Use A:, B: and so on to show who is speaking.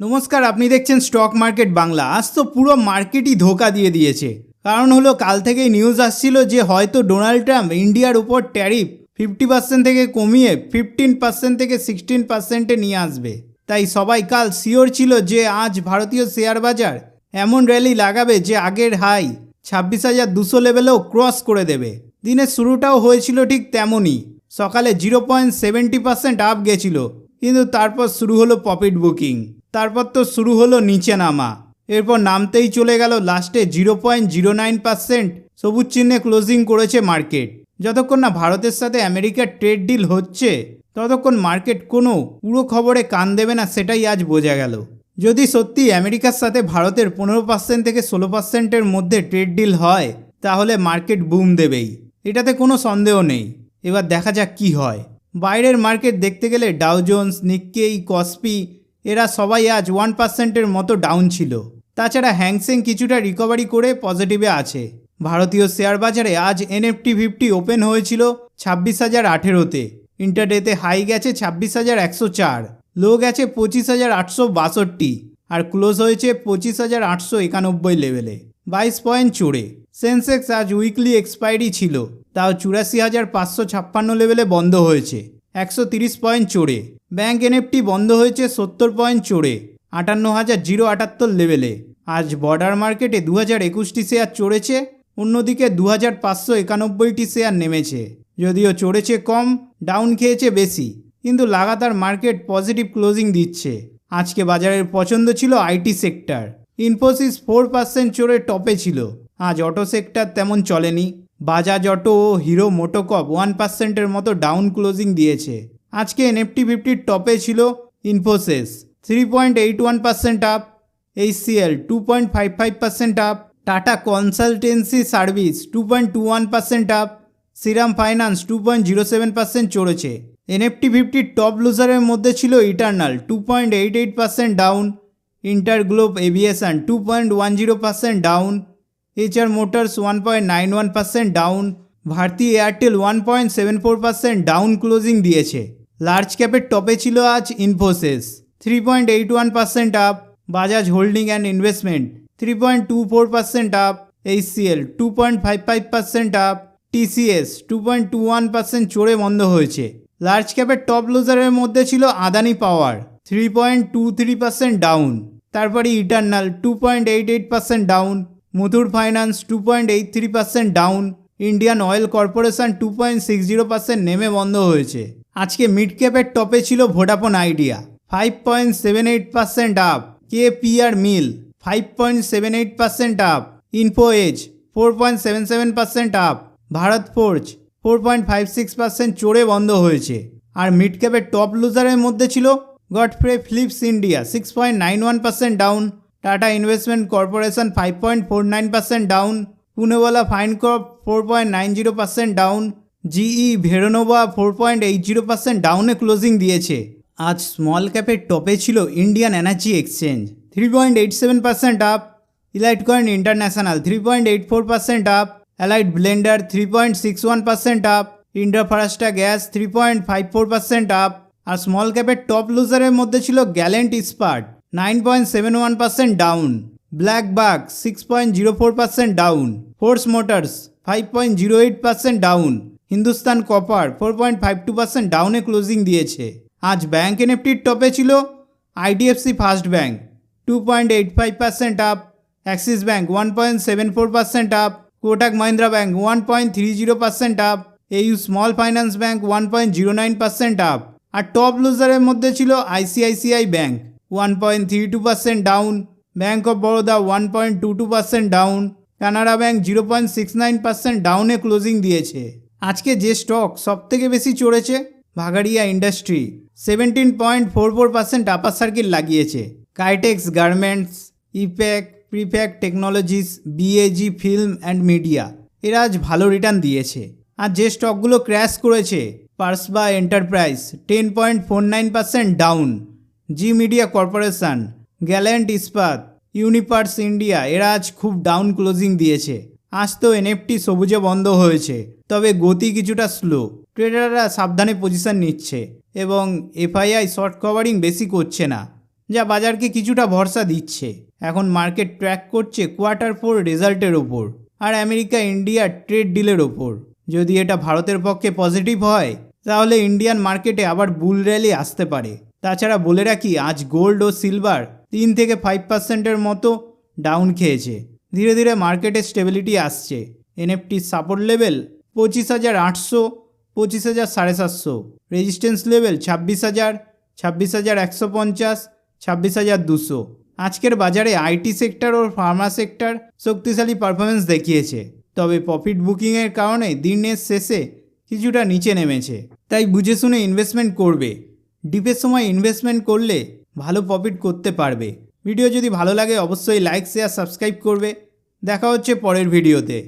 A: নমস্কার, আপনি দেখছেন স্টক মার্কেট বাংলা আজ তো পুরো মার্কেটই ধোকা দিয়ে দিয়েছে। কারণ হলো, কাল থেকেই নিউজ আসছিল যে হয়তো ডোনাল্ড ট্রাম্প ইন্ডিয়ার উপর ট্যারিফ ফিফটি পার্সেন্ট থেকে কমিয়ে ফিফটিন পার্সেন্ট থেকে সিক্সটিন পার্সেন্টে নিয়ে আসবে। তাই সবাই কাল শিওর ছিল যে আজ ভারতীয় শেয়ার বাজার এমন র্যালি লাগাবে যে আগের হাই ছাব্বিশ হাজার দুশো লেভেলেও ক্রস করে দেবে। দিনের শুরুটাও হয়েছিল ঠিক তেমনই। সকালে zero point seventy percent up গেছিল। কিন্তু তারপর শুরু হলো প্রফিট বুকিং তারপর তো শুরু হলো নিচে নামা এরপর নামতেই চলে গেল লাস্টে zero point zero nine percent সবুজ চিহ্নে ক্লোজিং করেছে মার্কেট। যতক্ষণ না ভারতের সাথে আমেরিকার ট্রেড ডিল হচ্ছে, ততক্ষণ মার্কেট কোনো পুরো খবরে কান দেবে না সেটাই আজ বোঝা গেল। যদি সত্যি আমেরিকার সাথে ভারতের পনেরো পার্সেন্ট থেকে ষোলো পার্সেন্টের মধ্যে ট্রেড ডিল হয়, তাহলে মার্কেট বুম দেবেই। এটাতে কোনো সন্দেহ নেই। এবার দেখা যাক কি হয়। বাইরের মার্কেট দেখতে গেলে ডাউ জোন্স নিক্কেই কসপি এরা সবাই আজ ওয়ান পার্সেন্টের মতো ডাউন ছিল। তাছাড়া হ্যাংসেং কিছুটা রিকভারি করে পজিটিভে আছে। ভারতীয় শেয়ার বাজারে আজ এনএফটি ফিফটি ওপেন হয়েছিল ছাব্বিশ হাজার আঠেরোতে। ইন্টারডেতে হাই গেছে ছাব্বিশ হাজার একশো চার। লো গেছে পঁচিশ হাজার আটশো বাষট্টি। আর ক্লোজ হয়েছে পঁচিশ হাজার আটশো একানব্বই লেভেলে বাইশ পয়েন্ট চড়ে। সেন্সেক্স আজ উইকলি এক্সপায়ারি ছিল। তাও চুরাশি হাজার পাঁচশো ছাপ্পান্ন লেভেলে বন্ধ হয়েছে। একশো তিরিশ পয়েন্ট চড়ে। ব্যাঙ্ক এনএফটি বন্ধ হয়েছে সত্তর পয়েন্ট চড়ে আটান্ন হাজার জিরো আটাত্তর লেভেলে। আজ বর্ডার মার্কেটে দু হাজার একুশটি শেয়ার চড়েছে, অন্যদিকে দু হাজার পাঁচশো একানব্বইটি শেয়ার নেমেছে। যদিও চড়েছে কম, ডাউন খেয়েছে বেশি, কিন্তু লাগাতার মার্কেট পজিটিভ ক্লোজিং দিচ্ছে। আজকে বাজারের পছন্দ ছিল IT sector. Infosys four percent চড়ে টপে ছিল। আজ অটো সেক্টর তেমন চলেনি। বাজাজ অটো ও হিরো মোটোকপ ওয়ান পার্সেন্টের মতো ডাউন ক্লোজিং দিয়েছে। আজকে এনএফটি ফিফটির টপে ছিল Infosys three point eight one percent up HCL two point five five percent up Tata consultancy service two point two one percent up Shriram finance two point zero seven percent চড়েছে। NFT ফিফটির top লুজারের মধ্যে ছিল Eternal two point eight eight percent down InterGlobe Aviation two point one zero percent down HR motors one point nine one percent down Bharti Airtel one point seven four percent down closing দিয়েছে। Large ক্যাপের টপে ছিল আজ Infosys three point eight one percent up Bajaj holding and investment three point two four percent up HCL two point five five percent up TCS two point two one percent চড়ে বন্ধ হয়েছে। Large ক্যাপের top লুজারের মধ্যে ছিল Adani power three point two three percent down তারপরে Eternal two point eight eight percent down Muthoot finance two point eight three percent down Indian oil corporation two point six zero percent নেমে বন্ধ হয়েছে। আজকে mid ক্যাপের টপে ছিল Vodafone idea five point seven eight percent up K P R mill. Five point seven eight percent up info edge four point seven seven percent up Bharat forge four point five six percent চড়ে বন্ধ হয়েছে। আর mid ক্যাপের top লুজারের মধ্যে ছিল Godfrey Phillips India six point nine one percent down Tata investment corporation five point four nine percent down Poonawalla fin corp four point nine zero percent down GE Vernova four point eight zero percent ডাউনে closing দিয়েছে। আজ small ক্যাপের টপে ছিল Indian energy exchange. Three point eight seven percent up Elitecon international. Three point eight four percent up allied blenders three point six one percent up Indraprastha gas three point five four percent up, আর small ক্যাপের top লুজারের মধ্যে ছিল Gallantt Ispat nine point seven one percent down, blackbuck six point zero four percent down, force motors five point zero eight percent down Hindustan copper four point five two percent ডাউনে closing দিয়েছে। আজ bank এনএফটির টপে ছিল IDFC first bank two point eight five percent up axis bank one point seven four percent up Kotak Mahindra bank one point three zero percent up AU small finance bank one point zero nine percent up আর top লুজারের মধ্যে ছিল ICICI bank one point three two percent down bank of Baroda one point two two percent down Canara bank zero point six nine percent ডাউনে closing দিয়েছে। আজকে যে stock সবথেকে বেশি চড়েছে ভাগাড়িয়া industry seventeen point four four percent upper circuit লাগিয়েছে। Kitex garments Epack prefab technologies BAG film and media এরা আজ ভালো রিটার্ন দিয়েছে। আর যে স্টকগুলো ক্র্যাশ করেছে পার্সবা enterprise ten point four nine percent down Zee media corporation Gallantt Ispat Uniparts India এরা আজ খুব ডাউন ক্লোজিং দিয়েছে। আজ তো এনএফটি সবুজে বন্ধ হয়েছে, তবে গতি কিছুটা স্লো ট্রেডাররা সাবধানে পজিশন নিচ্ছে এবং এফআইআই শর্ট কভারিং বেশি করছে না, যা বাজারকে কিছুটা ভরসা দিচ্ছে। এখন মার্কেট ট্র্যাক করছে কোয়ার্টার ফোর রেজাল্টের ওপর আর আমেরিকা ইন্ডিয়ার ট্রেড ডিলের ওপর যদি এটা ভারতের পক্ষে পজিটিভ হয়, তাহলে ইন্ডিয়ান মার্কেটে আবার বুল র্যালি আসতে পারে। তাছাড়া বলে রাখি, আজ গোল্ড ও সিলভার তিন থেকে ফাইভ পার্সেন্টের মতো ডাউন খেয়েছে। ধীরে ধীরে মার্কেটে স্টেবিলিটি আসছে। এনএফটির সাপোর্ট লেভেল পঁচিশ হাজার আটশো, পঁচিশ হাজার সাড়ে সাতশো। রেজিস্ট্যান্স লেভেল ছাব্বিশ হাজার ছাব্বিশ হাজার একশো পঞ্চাশ, ছাব্বিশ হাজার দুশো। আজকের বাজারে আইটি সেক্টর ও ফার্মা সেক্টর শক্তিশালী পারফরমেন্স দেখিয়েছে। তবে প্রফিট বুকিংয়ের কারণে দিনের শেষে কিছুটা নিচে নেমেছে। তাই বুঝে শুনে ইনভেস্টমেন্ট করবে। ডিপের সময় ইনভেস্টমেন্ট করলে ভালো প্রফিট করতে পারবে। ভিডিও যদি ভালো লাগে অবশ্যই লাইক শেয়ার সাবস্ক্রাইব করবে। দেখা হচ্ছে পরের ভিডিওতে।